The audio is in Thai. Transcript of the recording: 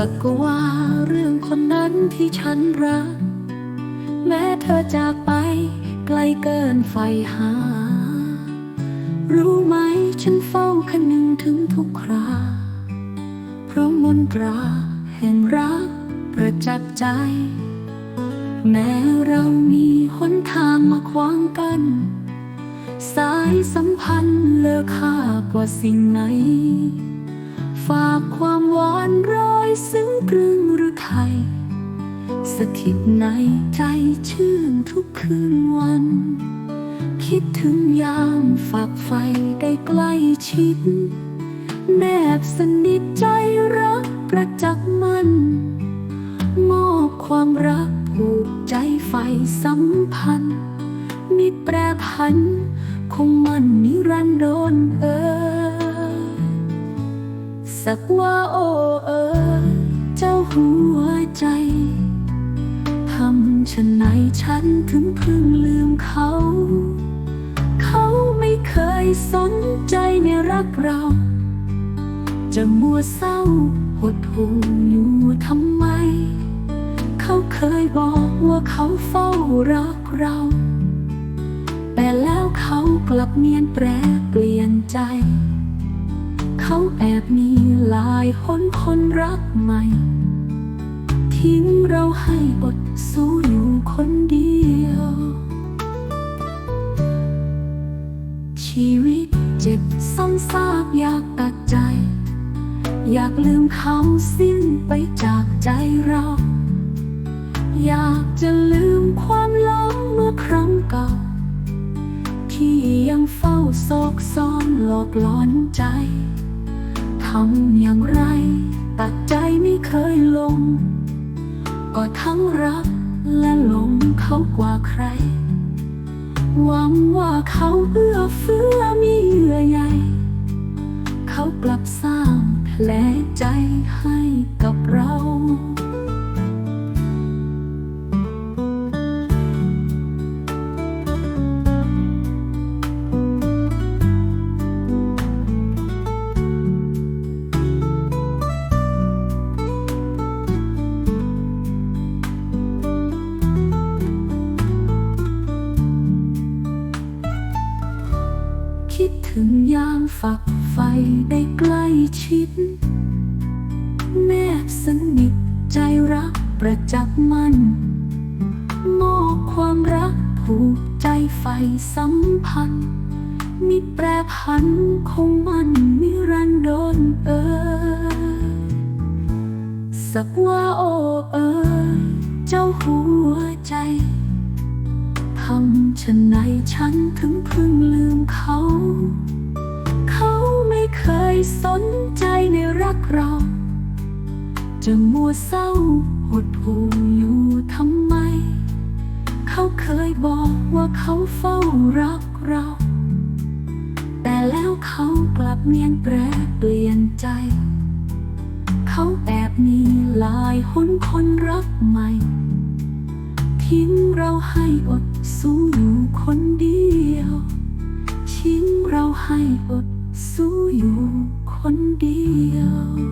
สักว่าเรื่องคนนั้นที่ฉันรัก แม้เธอจากไปไกลเกินไฟหา รู้ไหมฉันเฝ้าคนึงถึงทุกครา เพราะมนตราแห่งรักประจักษ์ใจ แม้เรามีหนทางมาขวางกัน สายสัมพันธ์เลอค่ากว่าสิ่งไหน ฝากความหวานร้อ ยซึ้งกรึงหรือไทยสถิตในใจชื่นทุกคืนวัน คิดถึงยามฝากไฟได้ใกล้ชิด แนบสนิทใจรักประจักษ์มันมอบความรักผูกใจไฟสัมพันธ์มิตรแปรพันคงมันนิรันดรเออ สักว่าโอ้เออ เจ้าหัวใจทำฉันไหนฉันถึงเพิ่งลืมเขา เขาไม่เคยสนใจในรักเรา จะมัวเศร้าหดหู่อยู่ทำไม เขาเคยบอกว่าเขาเฝ้ารักเรา แต่แล้วเขากลับเนียนแปรเปลี่ยนใจ เขาแอบมีหลายคนคนรักใหม่ ทิ้งเราให้อดสู้อยู่คนเดียว ชีวิตเจ็บซ้ำซากอยากตัดใจ อยากลืมเขาสิ้นไปจากใจเรา อยากจะลืมความหลังเมื่อครั้งเก่าที่ยังเฝ้าโศกซ้อนหลอกหลอนใจำอย่างไร ตัดใจไม่เคยลง ก็ทั้งรักและหลงเขากว่าใคร หวังว่าเขาเอื้อเฟื้อมีเยื่อใยเขากลับสร้างแผลใจให้ คิดถึงยามฝักไฟได้ใกล้ชิด แนบสนิทใจรักประจักษ์มันมอบความรักผูกใจไฟสัมพันธ์มิตรแปรพันคงมันนิรันดรเออสักว่าโอเออเจ้าหัวใจ ทำฉันไหนฉันถึงเพิ่งลืมเขา เขาไม่เคยสนใจในรักเรา จะมัวเศร้าหดหู่อยู่ทำไม เขาเคยบอกว่าเขาเฝ้ารักเรา แต่แล้วเขากลับเนียนแปรเปลี่ยนใจ เขาแอบมีหลายคนคนรักใหม่ทิ้งเราให้อด สู้อยู่คนเดียว ทิ้งเราให้อดสู้อยู่คนเดียว